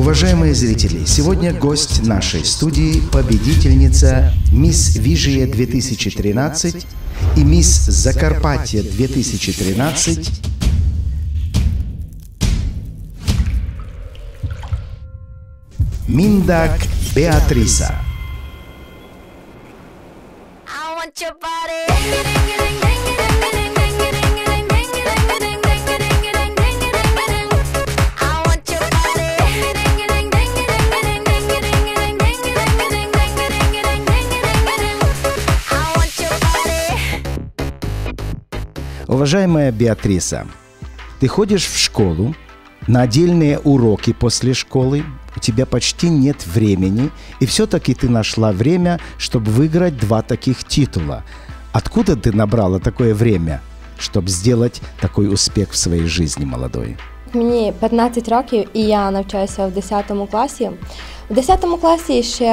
Уважаемые зрители, сегодня гость нашей студии – победительница «Мисс Вижия 2013» и «Мисс Закарпатье 2013» Миндак Беатриса. Уважаемая Беатриса, ты ходишь в школу, на отдельные уроки после школы, у тебя почти нет времени, и все-таки ты нашла время, чтобы выиграть два таких титула. Откуда ты набрала такое время, чтобы сделать такой успех в своей жизни молодой? Мені 15 років і я навчаюся в 10 класі. В 10 класі ще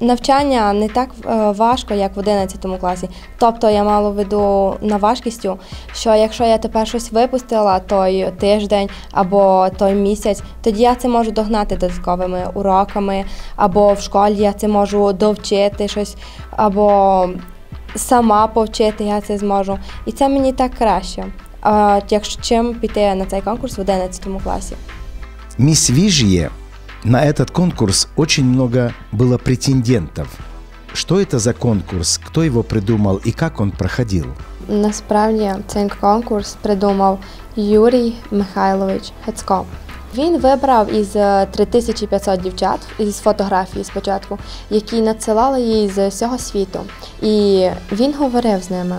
навчання не так е, важко, як в 11 класі. Тобто я мало веду на важкістю, що якщо я тепер щось випустила той тиждень або той місяць, тоді я це можу догнати додатковими уроками, або в школі я це можу довчити щось, або сама повчити я це зможу. І це мені так краще. Якщо чим піти на цей конкурс в 11 класі. Мисс Вижье, на этот конкурс очень много было претендентов. Что это за конкурс, кто его придумал и как он проходил? Насправді цей конкурс придумав Юрій Михайлович Гецько. Він вибрав із е, 3500 дівчат із фотографії спочатку, які надсилали їй з всього світу. І він говорив з ними.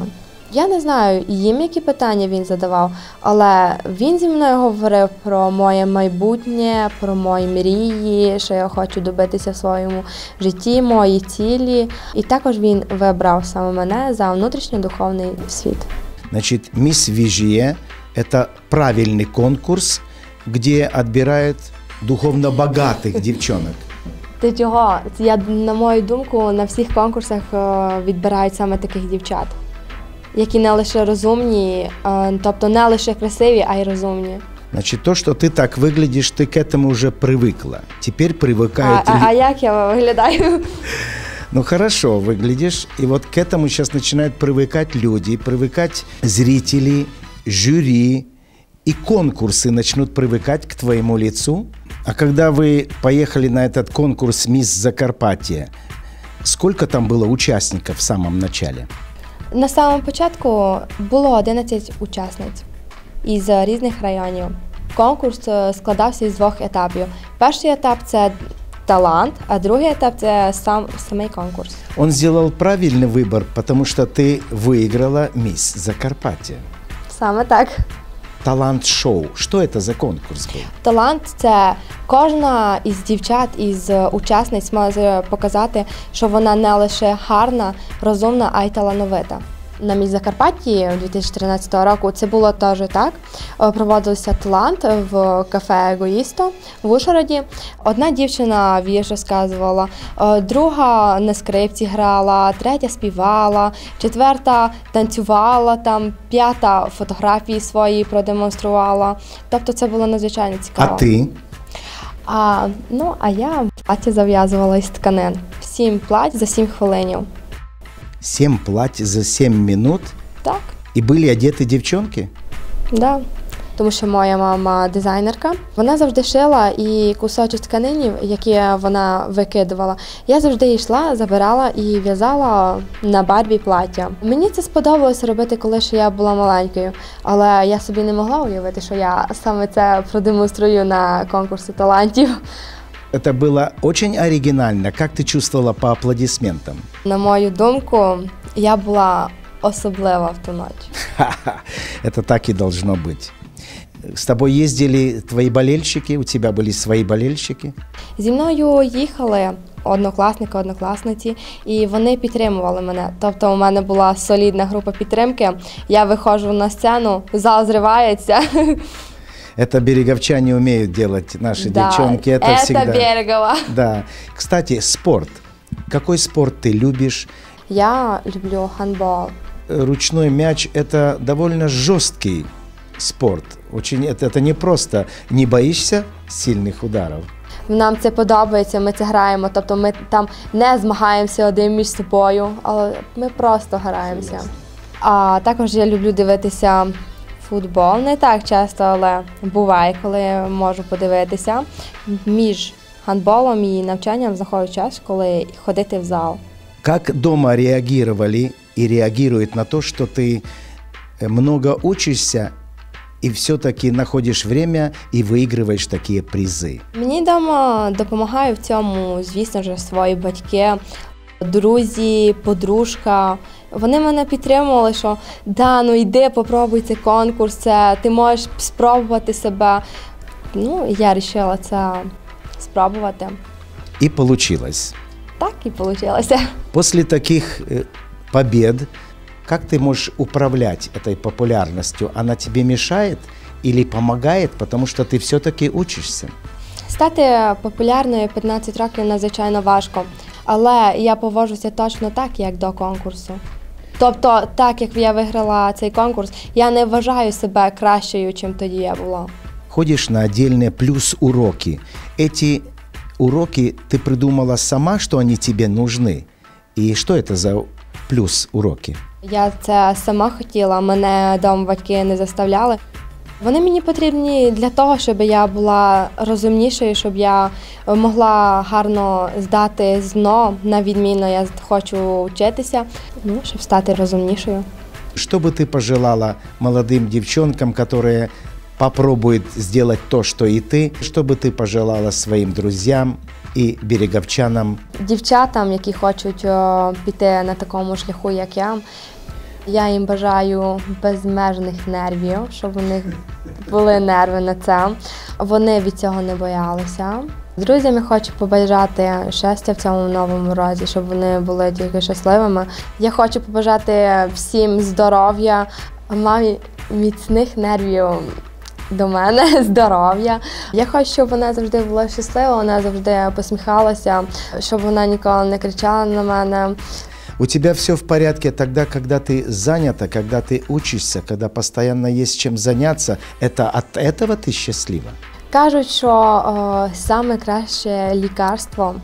Я не знаю їм, які питання він задавав, але він зі мною говорив про моє майбутнє, про мої мрії, що я хочу добитися в своєму житті, мої цілі. І також він вибрав саме мене за внутрішньодуховний світ. Значит, Мисс Вижье – это правильный конкурс, где отбирают духовно богатых девчонок. Ти чого? Я на мою думку, на всіх конкурсах е, відбирають саме таких дівчат, які не лише розумні, е, тобто не лише красиві, а й розумні. Значит, то, что ты так выглядишь, ты к этому уже привыкла. Теперь А, привыкают... а, ли- а як я виглядаю? Ну хорошо, выглядишь. И вот к этому сейчас начинают привыкать люди, привыкать зрители, жюри. И конкурсы начнут привыкать к твоему лицу. А когда вы поехали на этот конкурс «Мисс Закарпатье», сколько там было участников в самом начале? На самому початку було 11 учасниць із різних районів. Конкурс е, складався із двох етапів. Перший етап це талант, а другий етап це сам самий конкурс. Он сделал правильный выбор, потому что ты выиграла «Мисс Закарпатье». Саме так. Талант-шоу. Що це за конкурс був? Талант це кожна із дівчат, із е, учасниць може показати, що вона не лише гарна, розумна, а й талановита. На міс Закарпатті 2013 року це було теж так. Е, Проводився талант в кафе Егоїсто в Ужгороді. Одна дівчина вірш розказувала, е, друга на скрипці грала, третя співала, четверта танцювала там, п'ята фотографії свої продемонструвала. Тобто це було надзвичайно А цікаво. А, ну, а я плаття зав'язувала із тканин. Сім плать за сім хвилинів. Семь платьев за семь минут? Так, И были одеты девчонки? да. Тому що моя мама дизайнерка. Вона завжди шила і кусочок тканинів, які вона викидувала. Я завжди йшла, забирала і в'язала на барбі плаття. Мені це сподобалось робити, коли ще я була маленькою, але я собі не могла уявити, що я саме це продемонструю на конкурсі талантів. Это было очень оригинально. Как ты чувствовала по аплодисментам? На мою думку, я була особлива в ту ніч. Ха-ха, Это так и должно быть. С тобой ездили твои болельщики, у тебя были свои болельщики. Зі мною їхали однокласники, однокласниці, і вони підтримували мене. Тобто, у мене була солідна група підтримки. Я виходжу на сцену, зал зривається. Это береговчане умеют делать, наши Да, девчонки. Это, это всегда. Берегова. Да. Кстати, спорт. Какой спорт ты любишь? Я люблю гандбол. Ручной мяч – это довольно жесткий спорт. Очень, это, это не просто. Не боишься сильных ударов? нам це подобається, ми це граємо. Тобто ми там не змагаємося один між собою, але ми просто граємося. А також я люблю дивитися футбол. Не так часто, але буває, коли можу подивитися. Між гандболом і навчанням знаходжу час, коли ходити в зал. Как дома реагировали и реагируют на то, что ты э, много учишься и все-таки находишь время и выигрываешь такие призы? Мені вдома допомагають в цьому, звісно ж, свої батьки, друзі, подружка. Вони мене підтримували, що да, ну йди, попробуй цей конкурс, це, ти можеш спробувати себе. Ну, і я вирішила це спробувати. И получилось. Так і вийшло. После таких э, побед, как ты можешь управлять этой популярностью? Она тебе мешает или помогает, потому что ты все-таки учишься? Стати популярною 15 років надзвичайно важко, але я поводжуся точно так, як до конкурсу. Тобто, так як я виграла цей конкурс, я не вважаю себе кращою, чим тоді я була. Ходишь на отдельные плюс-уроки. Эти уроки ты придумала сама, что они тебе нужны? И что это за плюс-уроки? Я це сама хотіла, мене вдома батьки не заставляли. Вони мені потрібні для того, щоб я була розумнішою, щоб я могла гарно здати ЗНО на відмінно. Я хочу вчитися, ну, щоб стати розумнішою. Что бы ты пожелала молодым девчонкам, которые попробуют сделать то, что и ты? Что бы ты пожелала своим друзьям и береговчанам? Дівчатам, які хочуть о, піти на такому шляху, як я, я їм бажаю безмежних нервів, щоб у них були нерви на це. Вони від цього не боялися. Друзям я хочу побажати щастя в цьому новому році, щоб вони були тільки щасливими. Я хочу побажати всім здоров'я, мамі міцних нервів до мене, здоров'я. Я хочу, щоб вона завжди була щаслива, вона завжди посміхалася, щоб вона ніколи не кричала на мене. У тебя все в порядке тогда, когда ты занята, когда ты учишься, когда постоянно есть чем заняться. Это от этого ты счастлива? Кажуть, що о, саме краще лікарство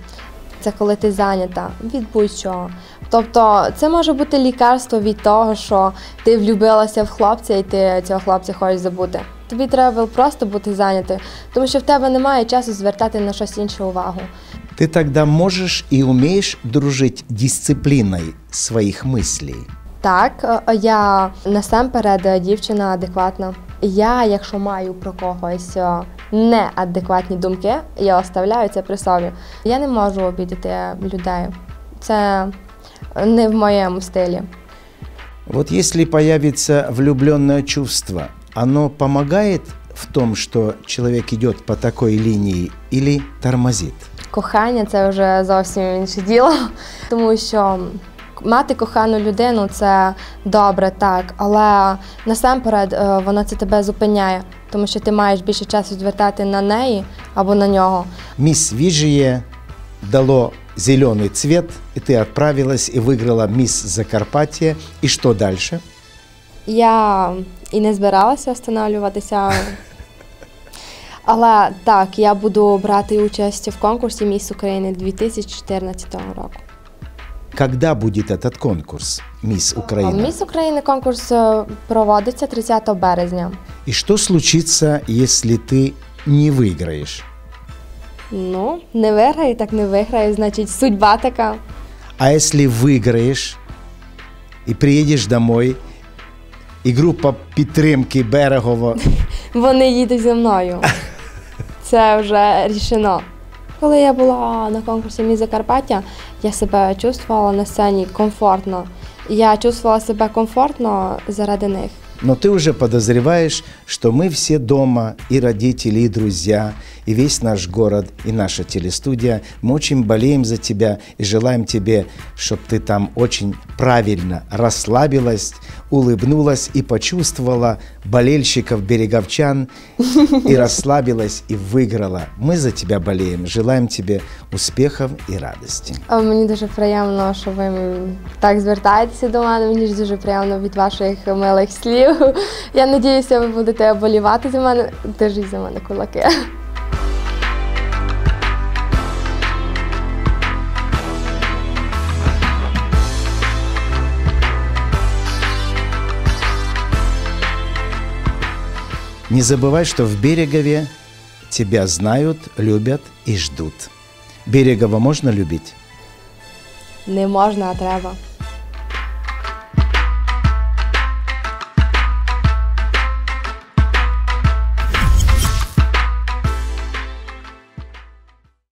це коли ти зайнята від будь-чого. Тобто це може бути лікарство від того, що ти влюбилася в хлопця і ти цього хлопця хочеш забути. Тобі треба просто бути зайнятою, тому що в тебе немає часу звертати на щось інше увагу. Ты тогда можешь и умеешь дружить дисциплиной своих мыслей. Так, е, я насамперед е, дівчина адекватна. Я, якщо маю про когось е, неадекватні думки, я оставляю це при собі. Я не можу обідати людей. Це не в моєму стилі. Вот если появится влюбленное чувство, оно помогает в том, что человек идет по такой линии или тормозит? Кохання це вже зовсім інше діло, тому що мати кохану людину це добре, так, але насамперед е, воно це тебе зупиняє, тому що ти маєш більше часу звертати на неї або на нього. Мисс Вижие дало зеленый цвет, и ты отправилась и выиграла мисс Закарпатье. И что дальше? Я і не збиралася встановлюватися. Але так, я буду брати участь в конкурсі Міс України 2014 року. Когда будет этот конкурс «Мисс Украина»? Міс України конкурс е, проводиться 30 березня. И что случится, если ты не выиграешь? Ну, не виграю, так не виграю, значить, судьба така. А если выиграешь и приедешь домой, и группа підтримки Берегово Вони їдуть зі мною. Це вже рішено. Коли я була на конкурсі Міс Закарпаття, я себе чувствувала на сцені комфортно. Я чувствувала себе комфортно заради них. Но ты уже подозреваешь, что мы все дома, и родители, и друзья, и весь наш город, и наша телестудия, мы очень болеем за тебя и желаем тебе, чтобы ты там очень правильно расслабилась, улыбнулась и почувствовала болельщиков береговчан, и расслабилась, и выиграла. Мы за тебя болеем, желаем тебе успехов и радости. А Мені дуже приємно, що ви так звертаєтеся до мене. Мені ж дуже приємно від ваших милих слів. Я надіюся, ви будете болівати за мене. Держіть за мене кулаки. Не забывай, что в Берегове тебя знают, любят и ждут. Берегова можно любить? Не можна, а треба.